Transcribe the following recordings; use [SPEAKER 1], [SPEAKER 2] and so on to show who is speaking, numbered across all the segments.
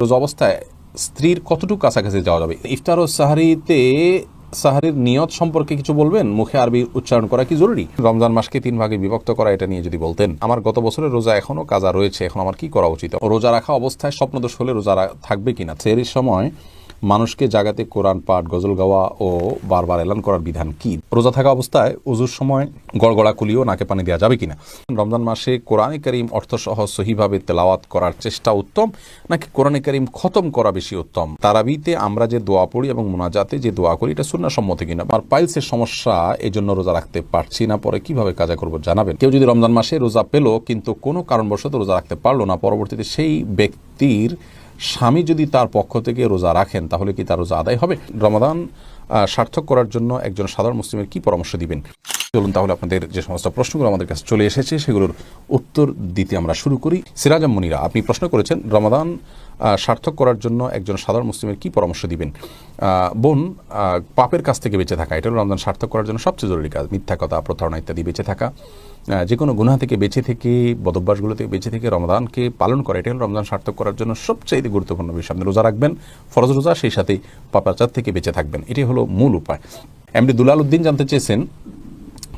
[SPEAKER 1] রোজা অবস্থায় স্ত্রীর কতটুকু কাছাকাছি যাওয়া যাবে? ইফতার ও সাহারিতে, সাহারির নিয়ত সম্পর্কে কিছু বলবেন? মুখে আরবি উচ্চারণ করা কি জরুরি? রমজান মাসকে তিন ভাগে বিভক্ত করা, এটা নিয়ে যদি বলতেন। আমার গত বছরের রোজা এখনও কাজা রয়েছে, এখন আমার কি করা উচিত? রোজা রাখা অবস্থায় স্বপ্নদোষ হলে রোজা থাকবে কিনা? সেরির সময় মানুষকে জাগাতে কোরআন পাঠ, গজল গাওয়া ও বারবার এলান করার বিধান কি? রোজা থাকা অবস্থায় উজুর সময় গড়গড়া কুলিও নাকে পানি দেওয়া যাবে কিনা? রমজান মাসে কোরআনে করিম অর্থসহ সহিভাবে তেলাওয়াত করার চেষ্টা উত্তম, নাকি কোরআনে করিম খতম করা বেশি উত্তম? তারাবিতে আমরা যে দোয়া পড়ি এবং মোনাজাতে যে দোয়া করি, এটা সম্মত কিনা? আর পাইলসের সমস্যা এই জন্য রোজা রাখতে পারছি না, পরে কীভাবে কাজা করব জানাবেন? কেউ যদি রমজান মাসে রোজা পেল, কিন্তু কোনো কারণবশত রোজা রাখতে পারল না, পরবর্তীতে সেই ব্যক্তির স্বামী যদি তার পক্ষ থেকে রোজা রাখেন, তাহলে কি তার রোজা আদায় হবে? রমাদান সার্থক করার জন্য একজন সাধারণ মুসলিমের কি পরামর্শ দিবেন? চলুন তাহলে আপনাদের যে সমস্ত প্রশ্নগুলো আমাদের কাছে চলে এসেছে, সেগুলোর উত্তর দিতে আমরা শুরু করি। সিরাজ মনিরা, আপনি প্রশ্ন করেছেন, রমাদান সার্থক করার জন্য একজন সাধারণ মুসলিমের কি পরামর্শ দিবেন? বোন পাপের কাছ থেকে বেঁচে থাকা, এটা রমজান সার্থক করার জন্য সবচেয়ে জরুরি কাজ, মিথ্যা কথা, প্রতারণা ইত্যাদি বেঁচে থাকা। যে কোনো গুনাহ থেকে বেঁচে থেকে, বদভ্যাসগুলো থেকে বেঁচে থেকে রমদানকে পালন করা, এটা হলো রমজান সার্থক করার জন্য সবচেয়ে গুরুত্বপূর্ণ বিষয়। আপনি রোজা রাখবেন, ফরজ রোজা, সেই সাথে পাপাচার থেকে বেঁচে থাকবেন এটি হলো মূল উপায়। এমনি দুলাল উদ্দিন জানতে চেয়েছেন,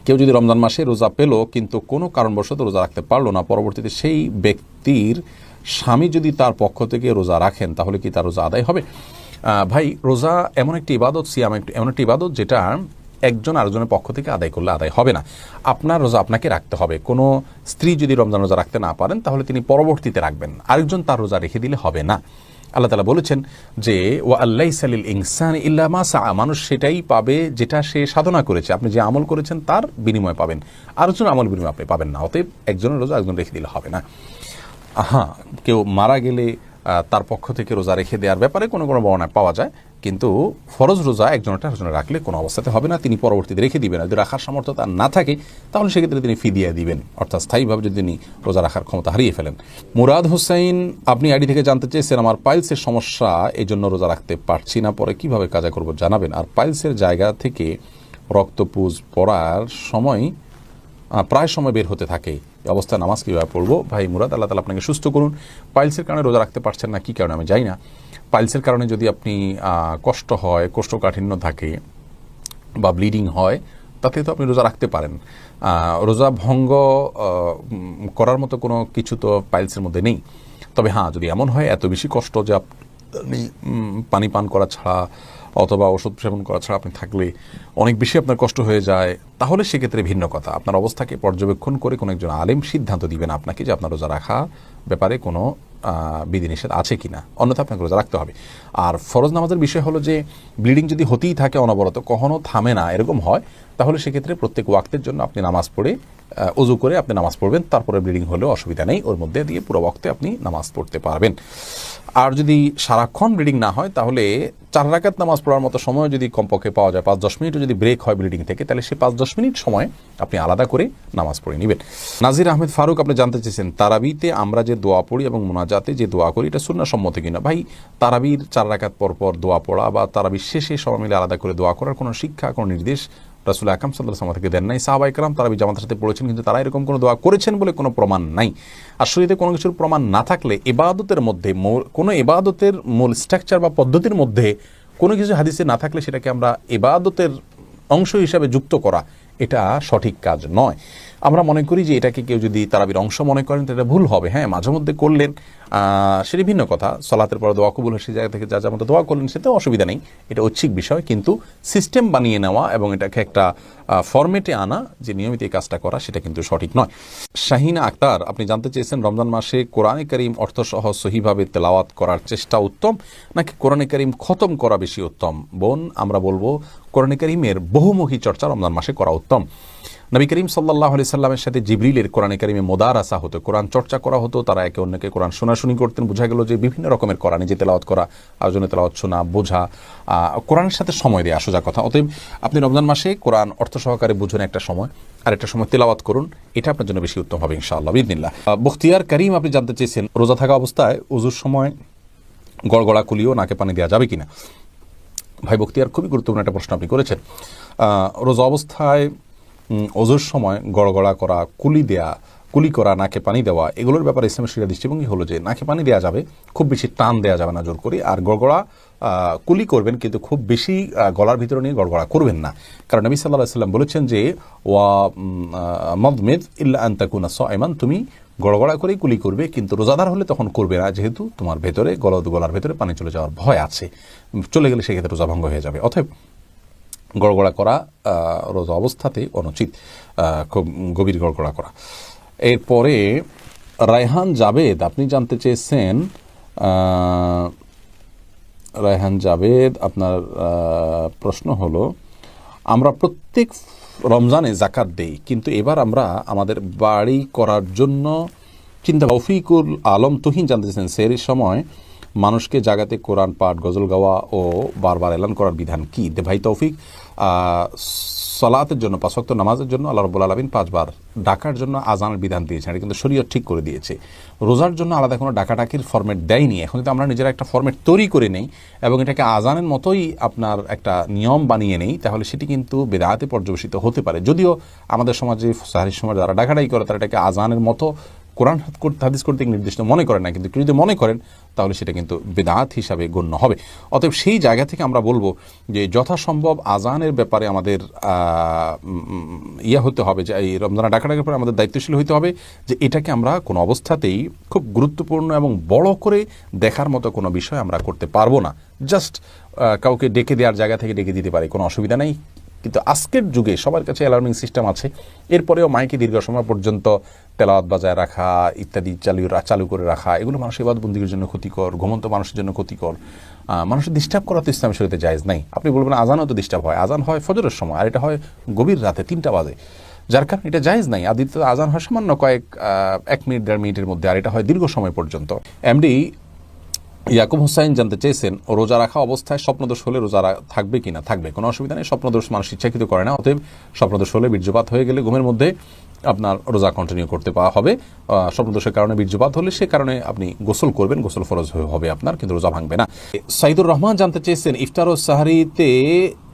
[SPEAKER 1] কেউ যদি রমজান মাসে রোজা পেল, কিন্তু কোনো কারণবশত রোজা রাখতে পারল না, পরবর্তীতে সেই ব্যক্তির স্বামী যদি তার পক্ষ থেকে রোজা রাখেন, তাহলে কি তার রোজা আদায় হবে? ভাই, রোজা এমন একটি ইবাদত, সিয়াম এমন একটি ইবাদত যেটা একজন আরেকজনের পক্ষ থেকে আদায় করলে আদায় হবে না। আপনার রোজা আপনাকে রাখতে হবে। কোনো স্ত্রী যদি রমজান রোজা রাখতে না পারেন, তাহলে তিনি পরবর্তীতে রাখবেন আরেকজন তার রোজা রেখে দিলে হবে না। আল্লাহ তালা বলেছেন যে ও আল্লাহ সালিল ইনসান ইল্লা মা সা মানুষ সেটাই পাবে যেটা সে সাধনা করেছে। আপনি যে আমল করেছেন, তার বিনিময় পাবেন। আরেকজন আমল বিনিময় আপনি পাবেন না। অতএব একজনের রোজা একজন রেখে দিলে হবে না। হ্যাঁ কেউ মারা গেলে তার পক্ষ থেকে রোজা রেখে দেওয়ার ব্যাপারে কোনো কোনো বর্ণায় পাওয়া যায়, কিন্তু ফরজ রোজা একজনে রাখলে কোনো অবস্থাতে হবে না, তিনি পরবর্তীতে রেখে দিবেন। যদি রাখার সামর্থ্য তার না থাকে, তাহলে সেক্ষেত্রে তিনি ফিদিয়া দিবেন। অর্থাৎ স্থায়ীভাবে যদি তিনি রোজা রাখার ক্ষমতা হারিয়ে ফেলেন। মুরাদ হোসেন আপনি আইডি থেকে জানতে চেয়েছেন, আমার পাইলসের সমস্যা এই জন্য রোজা রাখতে পারছি না, পরে কীভাবে কাজা করব? জানাবেন। আর পাইলসের জায়গা থেকে রক্তপুজ পড়ার সময় প্রায় সময় বের হতে থাকে। এই অবস্থায় নামাজ কীভাবে পড়ব? ভাই মুরাদ, আল্লাহ তালা আপনাকে সুস্থ করুন। পাইলসের কারণে রোজা রাখতে পারছেন না, কী কারণে আমি জানি না। পাইলসের কারণে যদি আপনি কষ্ট হয়, কোষ্ঠকাঠিন্য থাকে বা ব্লিডিং হয়, তাতে তো আপনি রোজা রাখতে পারেন। রোজা ভঙ্গ করার মতো কোনো কিছু তো পাইলসের মধ্যে নেই। তবে হ্যাঁ যদি এমন হয়, এত বেশি কষ্ট যে আপনি পানি পান করা ছাড়া অথবা ওষুধ সেবন করা ছাড়া আপনি থাকলে অনেক বেশি আপনার কষ্ট হয়ে যায়, তাহলে সেক্ষেত্রে ভিন্ন কথা। আপনার অবস্থাকে পর্যবেক্ষণ করে কোনো একজন আলেম সিদ্ধান্ত দিবেন আপনাকে যে আপনার রোজা রাখা ব্যাপারে কোনো বিধিনিষেধ আছে কি না অন্যথা আপনাকে রোজা রাখতে হবে। আর ফরজ নামাজের বিষয় হলো যে, ব্লিডিং যদি হতেই থাকে অনবরত, কখনো থামে না, এরকম হয়, তাহলে সেক্ষেত্রে প্রত্যেক ওয়াক্তের জন্য আপনি নামাজ পড়ে উজু করে আপনি নামাজ পড়বেন, তারপরে ব্লিডিং হলেও অসুবিধা নেই। ওর মধ্যে দিয়ে পুরো ওয়াক্তে আপনি নামাজ পড়তে পারবেন। আর যদি সারাক্ষণ ব্লিডিং না হয়, তাহলে চার রাকাত নামাজ পড়ার মতো সময় যদি কমপক্ষে পাওয়া যায়, পাঁচ দশ মিনিটও যদি ব্রেক হয় ব্লিডিং থেকে, তাহলে সেই পাঁচ দশ মিনিট সময় আপনি আলাদা করে নামাজ পড়ে নেবেন। নাজির আহমেদ ফারুক, আপনি জানতে চেয়েছেন, তারাবিতে আমরা যে দোয়া পড়ি এবং মোনাজাতে যে দোয়া করি, এটা শূন্য সম্মত কিনা? ভাই, তারাবির চার রাকাত পর পর দোয়া পড়া বা তারাবির শেষে সবাই মিলে আলাদা করে দোয়া করার কোনো শিক্ষা, কোনো নির্দেশ রাসুল আকাম সাল্লাহ থেকে দেন নাই। সাহাবাই কালাম তারা জামাতের সাথে পড়েছেন, কিন্তু তারা এরকম কোনো দোয়া করেছেন বলে কোনো প্রমাণ নাই। আর শরীরে কোনো কিছুর প্রমাণ না থাকলে এবাদতের মধ্যে কোনো এবাদতের মূল স্ট্রাকচার বা পদ্ধতির মধ্যে কোনো কিছু হাদিসে না থাকলে সেটাকে আমরা এবাদতের অংশ হিসাবে যুক্ত করা এটা সঠিক কাজ নয়। আমরা মনে করি যে এটাকে কেউ যদি তারাবির অংশ মনে করেন এটা ভুল হবে। হ্যাঁ মাঝে মধ্যে করলেন সেটি ভিন্ন কথা। সলাতের পর দোয়া কবুল হয় জায়গা থেকে যা যা মতো দোয়া করলেন সেটাও অসুবিধা নেই। এটা ঐচ্ছিক বিষয়, কিন্তু সিস্টেম বানিয়ে নেওয়া এবং এটাকে একটা ফরম্যাটে আনা, যে নিয়মিত এই কাজটা করা, সেটা কিন্তু সঠিক নয়। শাহিনা আক্তার, আপনি জানতে চেয়েছেন রমজান মাসে কোরআনে করিম অর্থসহ সহিভাবে তেলাওয়াত করার চেষ্টা উত্তম, নাকি কোরআনে করিম খতম করা বেশি উত্তম? বোন, আমরা বলব, কোরআনে করিমের বহুমুখী চর্চা রমজান মাসে করা উত্তম। নবী করিম সাল্লাহ আলি সাল্লামের সাথে জিবরিলের কোরআনে কারিমে মোদার আসা হতো, কোরআন চর্চা করা হতো, তারা একে অন্যকে কোরআন শোনাশুনি করতেন। বোঝা গেল যে বিভিন্ন রকমের কোরআনে যে তেলাওয়াত করা, আয়োজনে তেলাওয়াত শোনা, বোঝা কোরআনের সাথে সময় দেওয়া সোজা কথা। অতএব আপনি রমজান মাসে কোরআন অর্থ সহকারে বুঝুন একটা সময়, আর একটা সময় তেলাওয়াত করুন, এটা আপনার জন্য বেশি উত্তম হবে ইনশাআল্লাহ বিদিনিল্লাহ বখতিয়ার করিম আপনি জানতে চেয়েছেন, রোজা থাকা অবস্থায় উজুর সময় গড়গড়া কুলিও নাকে পানি দেওয়া যাবে কিনা? ভাই বক্তিয়ার খুবই গুরুত্বপূর্ণ একটা প্রশ্ন আপনি করেছেন। রোজা অবস্থায় ওজোর সময় গড়গড়া করা, কুলি দেয়া, কুলি করা, নাকে পানি দেওয়া, এগুলোর ব্যাপারে ইসলামের শিরা দৃষ্টিভঙ্গি হলো যে নাকে পানি দেওয়া যাবে, খুব বেশি টান দেওয়া যাবে না জোর করে, আর গড়গড়া কুলি করবেন কিন্তু খুব বেশি গলার ভিতরে নিয়ে গড়গড়া করবেন না। কারণ নবী সাল্লাহ সাল্লাম বলেছেন যে, ওয়া মদমেদ ইল্লা আন্তাকুনা সাইমান তুমি গড়গড়া করেই কুলি করবে, কিন্তু রোজাদার হলে তখন করবে না, যেহেতু তোমার ভেতরে, গলা গলার ভেতরে পানি চলে যাওয়ার ভয় আছে। চলে গেলে সেক্ষেত্রে রোজা ভঙ্গ হয়ে যাবে। অতএব গড়গড়া করা রোজ অবস্থাতেই অনুচিত খুব গভীর গড়গড়া করা। এরপরে রায়হান জাবেদ, আপনি জানতে চেয়েছেন রায়হান জাবেদ, আপনার প্রশ্ন হলো, আমরা প্রত্যেক রমজানে জাকাত দেই, কিন্তু এবার আমরা আমাদের বাড়ি করার জন্য চিন্তা, তৌফিকুল আলম তুহিন জানতে চেয়েছেন সেরির সময় মানুষকে জাগাতে কোরআন পাঠ, গজল গাওয়া ও বারবার এলান করার বিধান কি? ভাই তৌফিক। সলাতের জন্য পাঁচক্ত নামাজের জন্য আল্লাহ রব্বুল আলমিন পাঁচবার ডাকার জন্য আজানের বিধান দিয়েছেন। এটা কিন্তু শরীয়ত ঠিক করে দিয়েছে। রোজার জন্য আলাদা কোনো ডাকাডাকির ফরম্যাট দেয়নি। এখন যদি আমরা নিজেরা একটা ফরম্যাট তৈরি করে নেই এবং এটাকে আজানের মতোই আপনার একটা নিয়ম বানিয়ে নেই, তাহলে সেটি কিন্তু বেদাতে পর্যবেসিত হতে পারে। যদিও আমাদের সমাজে সাহারির সময় যারা ডাকাডাকি করে, তারা এটাকে আজানের মতো কোরআন হাদিস করতে নির্দিষ্ট মনে করেন না, কিন্তু কেউ যদি মনে করেন, তাহলে সেটা কিন্তু বেদাত হিসাবে গণ্য হবে। অতএব সেই জায়গা থেকে আমরা বলব যে যথাসম্ভব আজানের ব্যাপারে আমাদের ইয়ে হতে হবে, যে এই রমজানা ডাকাডাকের পরে আমাদের দায়িত্বশীল হতে হবে, যে এটাকে আমরা কোনো অবস্থাতেই খুব গুরুত্বপূর্ণ এবং বড় করে দেখার মতো কোনো বিষয় আমরা করতে পারব না। জাস্ট কাউকে ডেকে দেওয়ার জায়গা থেকে ডেকে দিতে পারি, কোনো অসুবিধা নেই। কিন্তু আজকের যুগে সবার কাছে অ্যালার্মিং সিস্টেম আছে। এরপরেও মাইকে দীর্ঘ সময় পর্যন্ত তেলাওয়াত বাজায় রাখা, ইত্যাদি চালু চালু করে রাখা, এগুলো মানুষের ইবাদবন্দির জন্য ক্ষতিকর, ঘুমন্ত মানুষের জন্য ক্ষতিকর। মানুষের ডিস্টার্ব করা তো ইসলামের শরীরে জায়েজ নাই। আপনি বলবেন আজানও তো ডিস্টার্ব হয়। আজান হয় ফজরের সময়, আর এটা হয় গভীর রাতে, তিনটা বাজে। যার কারণে এটা জায়েজ নাই। আদিত্য আজান হয় সামান্য কয়েক এক মিনিট, দেড় মিনিটের মধ্যে, আর এটা হয় দীর্ঘ সময় পর্যন্ত। এমডি ইয়াকুব হুসাইন জানতে চেয়েছেন, রোজা রাখা অবস্থায় স্বপ্নদোষ হলে রোজা থাকবে কি না থাকবে, কোনো অসুবিধা নেই। স্বপ্নদোষ মানুষ ইচ্ছাকৃত করে না, অতএব স্বপ্নদোষ হলে বীর্যপাত হয়ে গেলে ঘুমের মধ্যে আপনার রোজা কন্টিনিউ করতে পাওয়া হবে। স্বপ্নদোষের কারণে বীর্যপাত হলে সে কারণে আপনি গোসল করবেন, গোসল ফরজ হবে আপনার, কিন্তু রোজা ভাঙবে না। সাইদুর রহমান জানতে চেয়েছেন, ইফতার ও সাহারিতে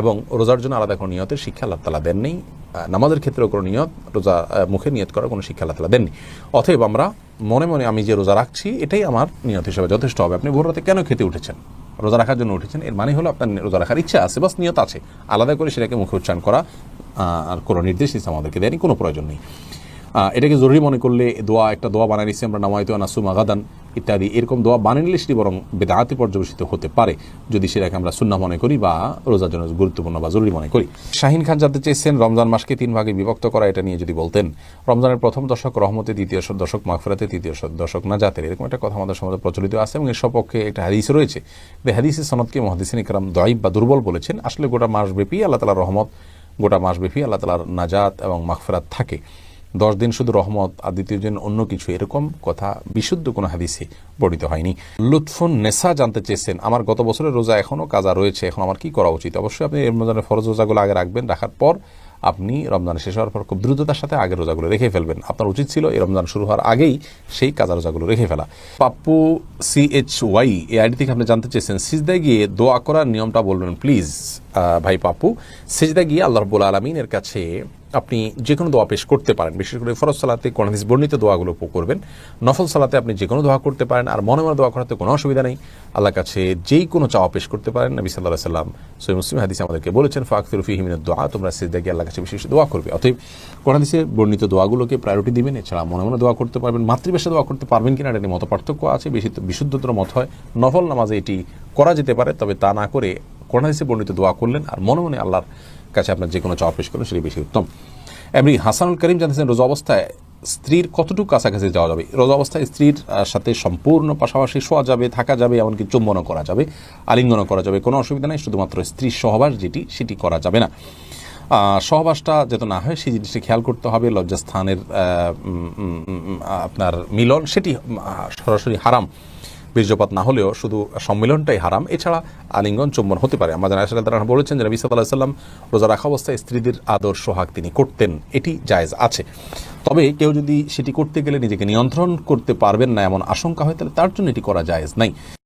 [SPEAKER 1] এবং রোজার জন্য আলাদা কোনো নিয়তের শিক্ষা আল্লাহ তালা দেননি। নামাজের ক্ষেত্রেও কোনো নিয়ত, রোজা মুখে নিয়ত করার কোনো শিক্ষা আল্লাহ তালা দেননি। অতএব আমরা মনে মনে আমি যে রোজা রাখছি, এটাই আমার নিয়ত হিসেবে যথেষ্ট হবে। আপনি ভোর রাতে কেন খেতে উঠেছেন? রোজা রাখার জন্য উঠেছেন, এর মানে হলো আপনার রোজা রাখার ইচ্ছা আছে, বাস নিয়ত আছে। আলাদা করে সেটাকে মুখে উচ্চারণ করা আর কোনো নির্দেশ আমাদেরকে দেয়নি, কোনো প্রয়োজন নেই। এটাকে জরুরি মনে করলে দোয়া, একটা দোয়া বানিয়ে নিচ্ছি আমরা, নামায়িত নাসুম আগাদান, ইত্যাদি। এরকম দোয়া বানিয়ে নিলে সেটি বরং বেদাহাতে পর্যবেসিত হতে পারে, যদি সেটাকে আমরা সুন্না মনে করি বা রোজার জন্য গুরুত্বপূর্ণ বা জরুরি মনে করি। শাহিন খান জানতে চেয়েছেন, রমজান মাসকে তিন ভাগে বিভক্ত করা, এটা নিয়ে যদি বলতেন। রমজানের প্রথম দশক রহমতে, দ্বিতীয় দশক মাগফিরাতে, তৃতীয় দশক নাজাতের, এরকম একটা কথা আমাদের সমাজে প্রচলিত আছে এবং এর সপক্ষে একটা হাদিস রয়েছে। যে হাদিসের সনদকে মহাদিসিন ইকরাম দয়ব বা দুর্বল বলেছেন, আসলে গোটা মাসব্যাপী আল্লাহ তালার রহমত, গোটা মাসব্যাপী আল্লাহ তালার নাজাত এবং মাগফিরাত থাকে। দশ দিন শুধু রহমত আর দ্বিতীয় দিন অন্য কিছু, এরকম কথা বিশুদ্ধ কোনো হাদিসে বর্ণিত হয়নি। লুৎফুন নেসা জানতে চেয়েছেন, আমার গত বছরের রোজা এখনও কাজা রয়েছে, এখন আমার কি করা উচিত? অবশ্যই আপনি রমজানের ফরজ রোজাগুলো আগে রাখবেন, রাখার পর আপনি রমজান শেষ হওয়ার পর খুব দ্রুততার সাথে আগের রোজাগুলো রেখে ফেলবেন। আপনার উচিত ছিল এই রমজান শুরু হওয়ার আগেই সেই কাজা রোজাগুলো রেখে ফেলা। পাপ্পু সি এইচ ওয়াই, এই আইডি থেকে আপনি জানতে চেয়েছেন, সিজদায় গিয়ে দোয়া করার নিয়মটা বলবেন, প্লিজ ভাই পাপ্পু। সিজদা গিয়ে আল্লাহ রব্বুল আলমিনের কাছে আপনি যে কোনো দোয়া পেশ করতে পারেন। বিশেষ করে ফরজ সালাতে হাদিস বর্ণিত দোয়াগুলো করবেন। নফল সালাতে আপনি যে কোনো দোয়া করতে পারেন আর মনে মনে দোয়া করাতে কোনো অসুবিধা নেই। আল্লাহর কাছে যেই কোনো চাওয়া পেশ করতে পারেন। নবী সাল্লাহ সাল্লাম সৈ মুসলিম হাদিস আমাদেরকে বলেছেন ফাকতুর ফিহিমিনের দোয়া তোমরা সিজদা আল্লাহ কাছে বিশেষ দোয়া করবে। অতএব হাদিসে বর্ণিত দোয়াগুলোকে প্রায়োরিটি দিবেন। এছাড়া মনে মনে দোয়া করতে পারবেন। মাতৃভাষা দোয়া করতে পারবেন কিনা এটা মত পার্থক্য আছে। বেশি বিশুদ্ধতর মত হয়। নফল নামাজে এটি করা যেতে পারে। তবে তা না করে হাদিসে বর্ণিত দোয়া করলেন আর মনে মনে আল্লাহর কাছে আপনার যে কোনো চাওয়া পেশ করলেন সেটি বেশি উত্তম। এমনি হাসানুল করিম জানিয়েছেন রোজা অবস্থায় স্ত্রীর কতটুকু কাছাকাছি যাওয়া যাবে? রোজা অবস্থায় স্ত্রীর সাথে সম্পূর্ণ পাশাপাশি শোয়া যাবে, থাকা যাবে, এমনকি চুম্বনও করা যাবে, আলিঙ্গনও করা যাবে। কোনো অসুবিধা নেই, শুধুমাত্র স্ত্রীর সহবাস যেটি, সেটি করা যাবে না। সহবাসটা যাতে না হয়, সেই জিনিসটি খেয়াল করতে হবে। লজ্জাস্থানের আপনার মিলন, সেটি সরাসরি হারাম। বীর্যপাত না হলেও শুধু সম্মিলনটাই হারাম। এছাড়া আলিঙ্গন চুম্বন হতে পারে। আমাদের আসলে তারা বলেছেন যে নবী সাল্লাহ সাল্লাম রোজা রাখা অবস্থায় স্ত্রীদের আদর সোহাগ তিনি করতেন। এটি জায়েজ আছে। তবে কেউ যদি সেটি করতে গেলে নিজেকে নিয়ন্ত্রণ করতে পারবেন না এমন আশঙ্কা হয়, তাহলে তার জন্য এটি করা জায়েজ নাই।